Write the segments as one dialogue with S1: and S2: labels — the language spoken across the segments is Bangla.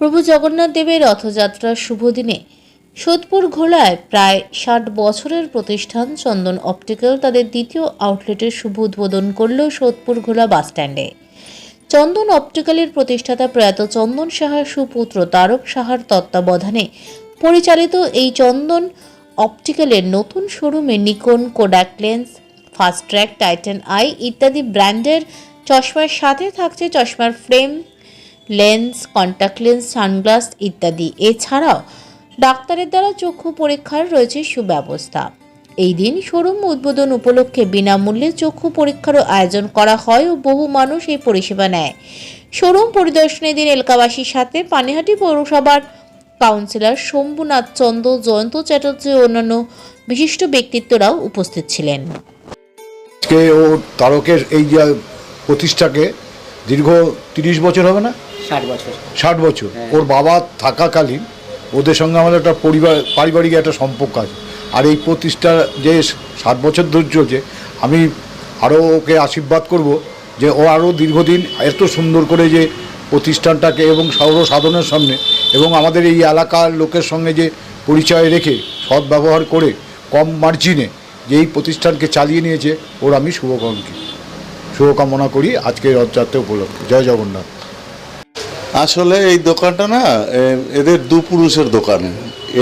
S1: প্রভু জগন্নাথ দেবের রথযাত্রার শুভ দিনে সোদপুর ঘোলায় প্রায় ষাট বছরের প্রতিষ্ঠান চন্দন অপটিক্যাল তাদের দ্বিতীয় আউটলেটের শুভ উদ্বোধন করল সোদপুর ঘোলা বাসস্ট্যান্ডে চন্দন অপটিক্যালের প্রতিষ্ঠাতা প্রয়াত চন্দন সাহার সুপুত্র তারক সাহার তত্ত্বাবধানে পরিচালিত এই চন্দন অপটিক্যালের নতুন শোরুমে Nikon, Kodak lens Fastrack Titan eye ইত্যাদি ব্র্যান্ডের চশমার সাথে থাকছে চশমার frame lens contact lens sunglass ইত্যাদি। এছাড়াও ডাক্তারের দ্বারা চক্ষু পরীক্ষার রয়েছে সুব্যবস্থা। এই দিন শোরুম উদ্বোধন উপলক্ষে বিনামূল্যে চক্ষু পরীক্ষারও আয়োজন করা হয় ও বহু মানুষ এই পরিষেবা নেয়। শোরুম পরিদর্শনের দিন এলাকাবাসীর সাথে পানিহাটি পৌরসভার কাউন্সিলর শম্ভুনাথ চন্দ জয়ন্ত চ্যাটার্জি অন্যান্য বিশিষ্ট ব্যক্তিত্বরাও উপস্থিত ছিলেন।
S2: আজকে ও তারকের এই যে প্রতিষ্ঠাকে দীর্ঘ তিরিশ বছর হবে না?
S3: ষাট বছর।
S2: ওর বাবা থাকাকালীন ওদের সঙ্গে আমাদের একটা পরিবার পারিবারিক একটা সম্পর্ক আছে। আর এই প্রতিষ্ঠা যে ষাট বছর ধরে চলছে আমি আরও ওকে আশীর্বাদ করব যে ও আরও দীর্ঘদিন এত সুন্দর করে যে প্রতিষ্ঠানটাকে এবং সাধনের সামনে এবং আমাদের এই এলাকার লোকের সঙ্গে যে পরিচয় রেখে সৎ ব্যবহার করে কম মার্জিনে যে এই প্রতিষ্ঠানকে চালিয়ে নিয়েছে ওর আমি শুভকামনা শুভকামনা করি আজকে রথযাত্রা উপলক্ষে। জয় জগন্নাথ।
S4: আসলে এই দোকানটা না এদের দু পুরুষের দোকান।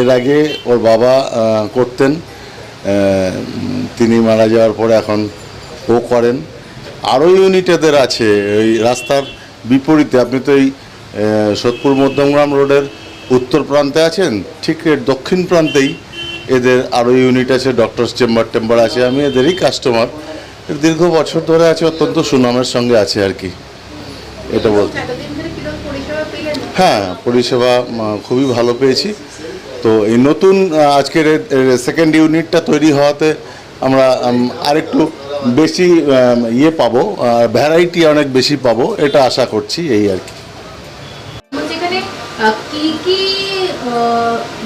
S4: এর আগে ওর বাবা করতেন তিনি মারা যাওয়ার পরে এখন ও করেন। আরও ইউনিট এদের আছে ওই রাস্তার বিপরীতে। আপনি তো এই সোদপুর মধ্যমগ্রাম রোডের উত্তর প্রান্তে আছেন, ঠিক দক্ষিণ প্রান্তেই এদের আরও ইউনিট আছে ডক্টরস চেম্বার টেম্বার আছে। আমি এদেরই কাস্টমার দীর্ঘ বছর ধরে আছে, অত্যন্ত সুনামের সঙ্গে আছে আর কি। এটা বলতে হ্যাঁ পরিষেবা খুবই ভালো পেয়েছি। তো এই নতুন আজকের সেকেন্ড ইউনিটটা তৈরি হওয়াতে আমরা আরেকটু বেশি ইয়ে পাবো ভ্যারাইটি অনেক বেশি পাবো, এটা আশা করছি এই আর কি।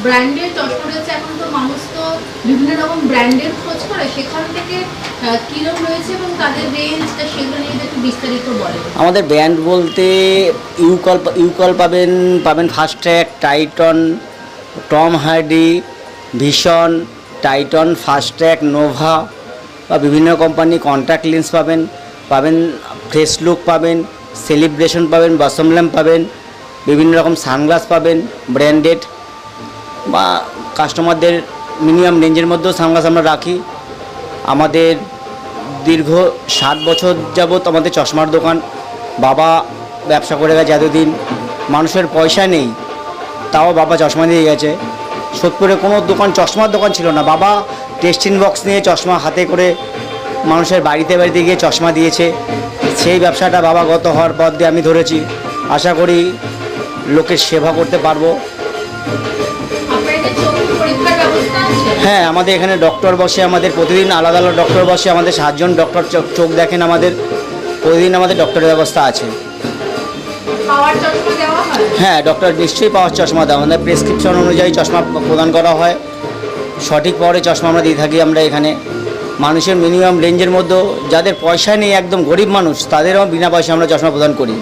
S5: ব্র্যান্ডের চশমা রয়েছে, এখন তো মানুষ তো বিভিন্ন রকম ব্র্যান্ডের খোঁজ।
S3: আমাদের ব্র্যান্ড বলতে ইউকল ইউকল পাবেন পাবেন Fastrack Titan Tom Hardy ভীষণ টাইটন ফাস্ট ট্র্যাক নোভা বা বিভিন্ন কোম্পানি কন্ট্যাক্ট লেন্স পাবেন পাবেন ফ্রেশ লুক পাবেন সেলিব্রেশন পাবেন বাসম ল্যাম্প পাবেন, বিভিন্ন রকম সানগ্লাস পাবেন ব্র্যান্ডেড বা কাস্টমারদের মিনিমাম রেঞ্জের মধ্যেও সানগ্লাস আমরা রাখি। আমাদের দীর্ঘ সাত বছর যাবৎ আমাদের চশমার দোকান। বাবা ব্যবসা করে গেছে এতদিন। মানুষের পয়সা নেই। তাও বাবা চশমা দিয়ে গেছে। সোদপুরে কোনো দোকান, চশমার দোকান ছিল না। বাবা টেস্টিং বক্স নিয়ে চশমা হাতে করে মানুষের বাড়িতে বাড়িতে গিয়ে চশমা দিয়েছে। সেই ব্যবসাটা বাবা গত হওয়ার পর দিয়ে আমি ধরেছি। আশা করি লোকের সেবা করতে পারব। হ্যাঁ আমাদের এখানে ডক্টর বসে আমাদের প্রতিদিন আলাদা আলাদা ডক্টর বসে আমাদের সাতজন ডক্টর চোখ- দেখেন আমাদের প্রতিদিন আমাদের ডক্টরের ব্যবস্থা আছে।
S5: হয়?
S3: হ্যাঁ ডক্টর নিশ্চয়ই পাওয়ার চশমা দেওয়া আমাদের প্রেসক্রিপশন অনুযায়ী চশমা প্রদান করা হয়। সঠিক পাওয়ারে চশমা আমরা দিয়ে থাকি আমরা এখানে। মানুষের মিনিমাম রেঞ্জের মধ্যেও যাদের পয়সা নেই একদম গরিব মানুষ তাদেরও বিনা পয়সা আমরা চশমা প্রদান করি।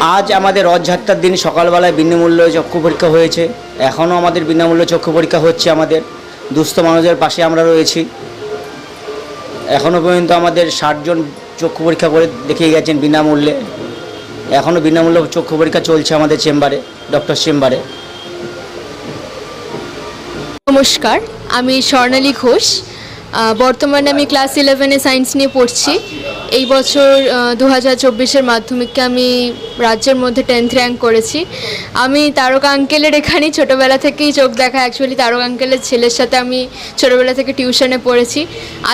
S3: আজ আমাদের রথযাত্রার দিন সকালবেলায় বিনামূল্যে চক্ষু পরীক্ষা হয়েছে। এখনও আমাদের বিনামূল্যে চক্ষু পরীক্ষা হচ্ছে আমাদের। দুস্থ মানুষের পাশে আমরা রয়েছি। এখনও পর্যন্ত আমাদের ষাটজন চক্ষু পরীক্ষা করে দেখিয়ে গেছেন বিনামূল্যে। এখনও বিনামূল্য চক্ষু পরীক্ষা চলছে আমাদের চেম্বারে, ডক্টর চেম্বারে।
S6: নমস্কার, আমি স্বর্ণালী ঘোষ। বর্তমানে আমি ক্লাস ইলেভেনে সায়েন্স নিয়ে পড়ছি। এই বছর দু হাজার চব্বিশের মাধ্যমিককে আমি রাজ্যের মধ্যে টেন্থ র্যাঙ্ক করেছি। আমি তারকা আঙ্কেলের এখানেই ছোটোবেলা থেকেই চোখ দেখা অ্যাকচুয়ালি তারকা আঙ্কেলের ছেলের সাথে আমি ছোটোবেলা থেকে টিউশনে পড়েছি।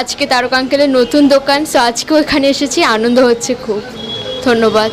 S6: আজকে তারকা আঙ্কেলের নতুন দোকান সো আজকেও এখানে এসেছি, আনন্দ হচ্ছে খুব। ধন্যবাদ।